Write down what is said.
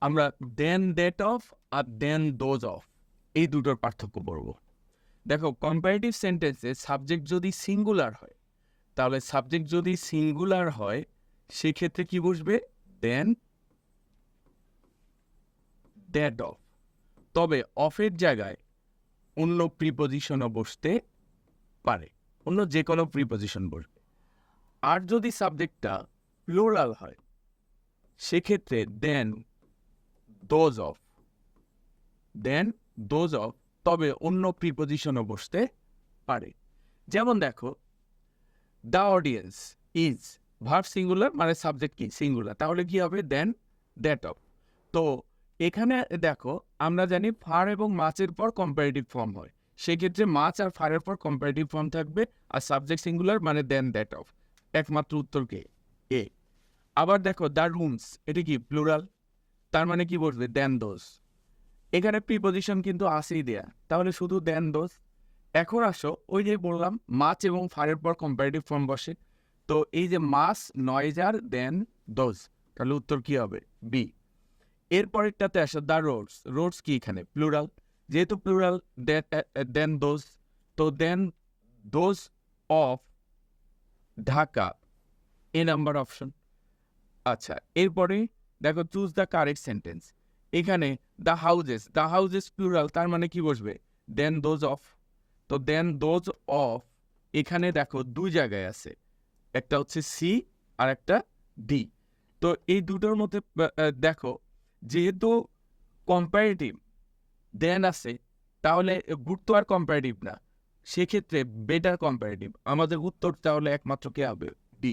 আমরা দেন that of আর দেন those of এই দুটোর পার্থক্য পড়ব। দেখো কম্পারেটিভ সেন্টেন্সে সাবজেক্ট যদি সিঙ্গুলার হয়, তাহলে সাবজেক্ট যদি সিঙ্গুলার হয়, সেক্ষেত্রে কি বসবে? দেন দ্যাট অফ তবে অফের জায়গায় অন্য প্রিপোজিশনও বসতে পারে। অন্য যে কোনো প্রিপোজিশন বসবে। আর যদি সাবজেক্টটা প্লুরাল হয়, সেক্ষেত্রে then those of then those of তবে অন্য প্রিপোজিশনও বসতে পারে। যেমন দেখো the audience is verb singular মানে সাবজেক্ট কি? সিঙ্গুলার তাহলে কি হবে? দেন দ্যাট অফ তো এখানে দেখো, আমরা জানি ফার এবং মাছের পর কম্পারেটিভ ফর্ম হয়। সেক্ষেত্রে মাছ আর ফারের পর কম্পারেটিভ ফর্ম থাকবে আর সাবজেক্ট সিঙ্গুলার মানে দেন দ্যাট অফ একমাত্র উত্তর কে? এ আবার দেখো দ্য রুমস এটা কি? প্লুরাল তার মানে কি বসবে দেন দোষ। এখানে প্রিপোজিশন কিন্তু আসেই দেয়া। তাহলে শুধু দেন দোষ। এখন আসো, ওই যে বললাম, মাছ এবং ফারের পর কম্পারেটিভ ফর্ম বসে। তো এই যে মাছ, নয়জার, দেন দোজ তাহলে উত্তর কি হবে? বি এরপরেরটাতে আসো দ্য রোডস রোডস কি এখানে? প্লুরাল যেহেতু প্লুরাল দেন দোজ তো দেন দোজ অফ ঢাকা। এ নাম্বার অপশন আচ্ছা এরপরে দেখো চুজ দ্য কারেক্ট সেন্টেন্স এখানে the houses the houses plural তার মানে কি বসবে? দেন দোজ অফ তো দেন দোজ অফ এখানে দেখো, দুই জায়গায় আছে। একটা হচ্ছে সি আর একটা ডি তো এই দুটোর মধ্যে দেখো, যেহেতু কম্পারেটিভ দেন আছে, তাহলে গুড তো আর কম্পারেটিভ না। সেক্ষেত্রে বেটার কম্পারেটিভ আমাদের উত্তর তাহলে একমাত্র কে হবে? ডি